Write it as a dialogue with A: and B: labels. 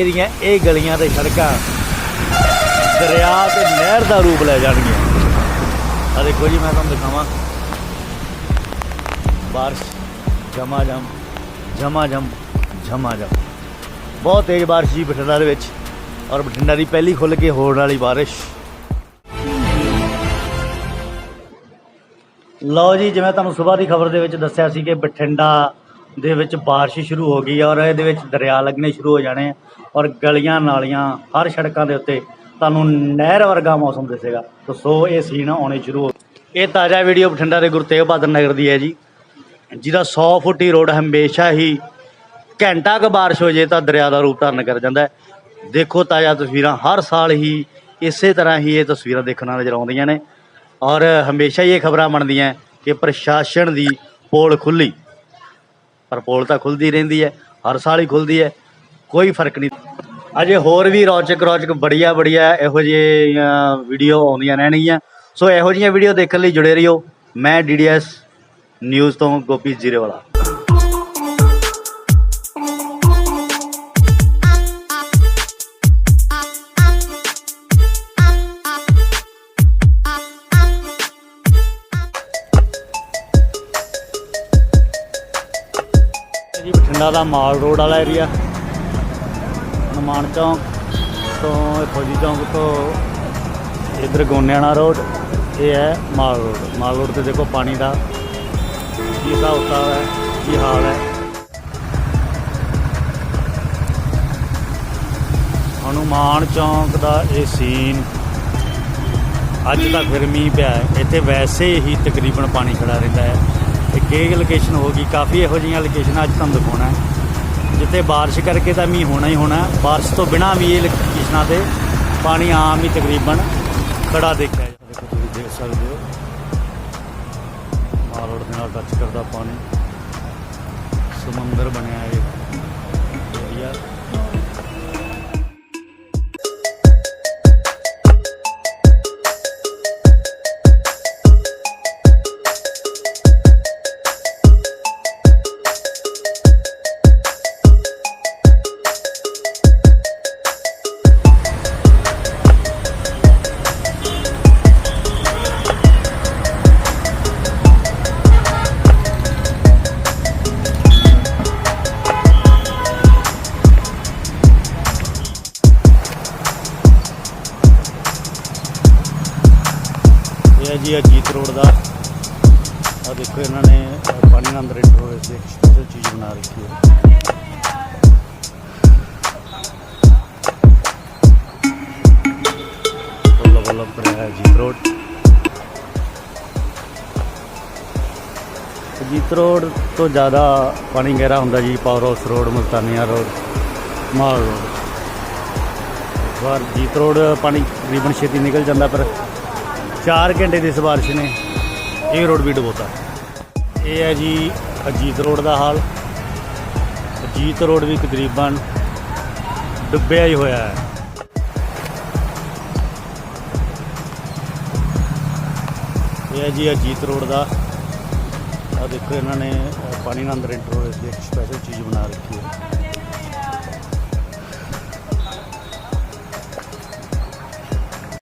A: ਅੱਗੇ ਦੀਆਂ ਇਹ ਗਲੀਆਂ ਤੇ ਸੜਕਾਂ। ਦਰਿਆ ਤੇ ਨਹਿਰ ਦਾ ਰੂਪ ਲੈ ਜਾਣਗੀਆਂ। ਆ ਦੇਖੋ ਜੀ, ਮੈਂ ਤੁਹਾਨੂੰ ਦਿਖਾਵਾਂ। ਬਾਰਿਸ਼ ਜਮਾ ਜਮ ਜਮਾ ਜਮ ਜਮਾ ਜਮ ਬਹੁਤ ਤੇਜ਼ ਬਾਰਿਸ਼ ਜੀ ਬਠਿੰਡਾ ਦੇ ਵਿੱਚ ਔਰ ਬਠਿੰਡਾ ਦੀ ਪਹਿਲੀ ਖੁੱਲ ਕੇ ਹੋਣ ਵਾਲੀ ਬਾਰਿਸ਼। ਲਓ ਜੀ, ਜਿਵੇਂ ਤੁਹਾਨੂੰ ਸਵੇਰ ਦੀ ਖਬਰ ਦੇ ਵਿੱਚ ਦੱਸਿਆ ਸੀ ਕਿ ਬਠਿੰਡਾ ਦੇ ਵਿੱਚ ਬਾਰਿਸ਼ ਸ਼ੁਰੂ ਹੋ ਗਈ ਔਰ ਇਹਦੇ ਵਿੱਚ ਦਰਿਆ ਲੱਗਣੇ ਸ਼ੁਰੂ ਹੋ ਜਾਣੇ ਆ ਔਰ ਗਲੀਆਂ ਨਾਲੀਆਂ ਹਰ ਸੜਕਾਂ ਦੇ ਉੱਤੇ ਤੁਹਾਨੂੰ ਨਹਿਰ ਵਰਗਾ ਮੌਸਮ ਦਿਸੇਗਾ। ਤਾਂ ਸੋ ਇਹ ਸੀਨ ਆਉਣੇ ਸ਼ੁਰੂ ਹੋ ਇਹ ਤਾਜ਼ਾ ਵੀਡੀਓ ਬਠਿੰਡਾ ਦੇ ਗੁਰੂ ਤੇਗ ਬਹਾਦਰ ਨਗਰ ਦੀ ਹੈ ਜੀ। ਜਿਹਦਾ 100 ਫੁੱਟੀ ਰੋਡ ਹਮੇਸ਼ਾ ਹੀ ਘੰਟਾ ਕੁ ਬਾਰਿਸ਼ ਹੋ ਜੇ ਤਾਂ ਦਰਿਆ ਦਾ ਰੂਪ ਧਾਰਨ ਕਰ ਜਾਂਦਾ ਹੈ। ਦੇਖੋ ਤਾਜ਼ਾ ਤਸਵੀਰਾਂ, ਹਰ ਸਾਲ ਹੀ ਇਸੇ ਤਰ੍ਹਾਂ ਹੀ ਇਹ ਤਸਵੀਰਾਂ ਦੇਖਣ ਨਾਲ ਨਜ਼ਰ ਆਉਂਦੀਆਂ ਨੇ। ਔਰ ਹਮੇਸ਼ਾ ਹੀ ਇਹ ਖਬਰਾਂ ਬਣਦੀਆਂ ਕਿ ਪ੍ਰਸ਼ਾਸਨ ਦੀ ਪੋਲ ਖੁੱਲੀ ਪਰ ਪੋਲ ਤਾਂ ਖੁੱਲਦੀ ਰਹਿੰਦੀ ਹੈ, ਹਰ ਸਾਲ ਹੀ ਖੁੱਲਦੀ ਹੈ, ਕੋਈ ਫ਼ਰਕ ਨਹੀਂ। ਅਜੇ ਹੋਰ ਵੀ ਰੌਚਕ ਰੌਚਕ ਬੜੀਆ ਬੜੀਆ ਇਹੋ ਜਿਹੀਆਂ ਵੀਡੀਓ ਆਉਂਦੀਆਂ ਰਹਿਣਗੀਆਂ। ਸੋ ਇਹੋ ਜਿਹੀਆਂ ਵੀਡੀਓ ਦੇਖਣ ਲਈ ਜੁੜੇ ਰਹੋ ਮੈਂ ਡੀਡੀਐਸ ਨਿਊਜ਼ ਤੋਂ ਗੋਪੀ ਜ਼ੀਰੇ ਵਾਲਾ ਜੀ ਬਠਿੰਡਾ ਦਾ ਮਾਲ ਰੋਡ ਵਾਲਾ ਏਰੀਆ ਨਿਮਾਣ ਚੌਂਕ ਤੋਂ ਫੌਜੀ ਚੌਂਕ ਤੋਂ ਇਧਰ ਗੋਨਿਆਣਾ ਰੋਡ, ਇਹ ਹੈ ਮਾਲ ਰੋਡ। ਮਾਲ ਰੋਡ ਤੇ ਦੇਖੋ ਪਾਣੀ ਦਾ ਕੀ ਹਿਸਾਬ ਕਿਤਾਬ ਹੈ, ਕੀ ਹਾਲ ਹੈ। ਹਨੂਮਾਨ ਚੌਂਕ ਦਾ ਇਹ ਸੀਨ ਅੱਜ ਤਾਂ ਫਿਰ ਮੀਂਹ ਪਿਆ ਹੈ। ਇੱਥੇ ਵੈਸੇ ਹੀ ਤਕਰੀਬਨ ਪਾਣੀ ਖੜਾ ਰਹਿੰਦਾ ਹੈ। ਇੱਕ ਇਹ ਲੋਕੇਸ਼ਨ ਹੋ ਗਈ। ਕਾਫੀ ਇਹੋ ਜਿਹੀਆਂ ਲੋਕੇਸ਼ਨਾਂ ਅੱਜ ਤੁਹਾਨੂੰ ਦਿਖਾਉਣਾ ਹੈ। ਜਿੱਥੇ ਬਾਰਿਸ਼ ਕਰਕੇ ਤਾਂ ਮੀਂਹ ਹੋਣਾ ਹੀ ਹੋਣਾ ਹੈ। ਬਾਰਿਸ਼ ਤੋਂ ਬਿਨਾ ਵੀ ਇਹ ਲੋਕੇਸ਼ਨਾਂ ਤੇ ਪਾਣੀ ਆਮ ਹੀ ਤਕਰੀਬਨ ਖੜਾ ਦੇਖਿਆ ਜਾ ਦੇਖੋ ਤੁਸੀਂ ਦੇਖ ਸਕਦੇ ਹੋ। ਮਾਲ ਰੋਡ ਦੇ ਨਾਲ ਟੱਚ ਕਰਦਾ ਪਾਣੀ। ਸਮੁੰਦਰ ਬਣਿਆ ਇਹ। ਇਹ ਜੀ ਅਜੀਤ ਰੋਡ ਦਾ। ਆ ਦੇਖੋ ਇਹਨਾਂ ਨੇ ਪਾਣੀ ਨਾਲ ਅੰਦਰ ਇੰਟਰ ਹੋਏ ਸੀ ਸਪੈਸ਼ਲ ਚੀਜ਼ ਬਣਾ ਰੱਖੀ ਹੈ ਬੱਲਾ ਬੱਲਾ ਹੈ ਅਜੀਤ ਰੋਡ। ਅਜੀਤ ਰੋਡ ਤੋਂ ਜ਼ਿਆਦਾ ਪਾਣੀ ਗਹਿਰਾ ਹੁੰਦਾ ਜੀ power house road Multania road mall road ਵਾਰ ਜੀਤ ਰੋਡ ਪਾਣੀ ਤਕਰੀਬਨ ਛੇਤੀ ਨਿਕਲ ਜਾਂਦਾ, ਪਰ 4 ਘੰਟੇ ਦੀ ਇਸ ਨੇ। ਇਹ ਰੋਡ ਵੀ ਡਬੋਤਾ। ਇਹ ਹੈ ਜੀ ਅਜੀਤ ਰੋਡ ਦਾ ਹਾਲ। ਅਜੀਤ ਰੋਡ ਵੀ ਤਕਰੀਬਨ ਡੁੱਬਿਆ ਹੀ ਹੋਇਆ ਹੈ। ਇਹ ਹੈ ਜੀ ਅਜੀਤ ਰੋਡ ਦਾ। ਆ ਦੇਖੋ, ਇਹਨਾਂ ਨੇ ਪਾਣੀ ਨਾਲ ਅੰਦਰ ਇੰਟਰ ਹੋਏ ਇੱਕ ਸਪੈਸ਼ਲ ਚੀਜ਼ ਬਣਾ ਰੱਖੀ ਹੈ।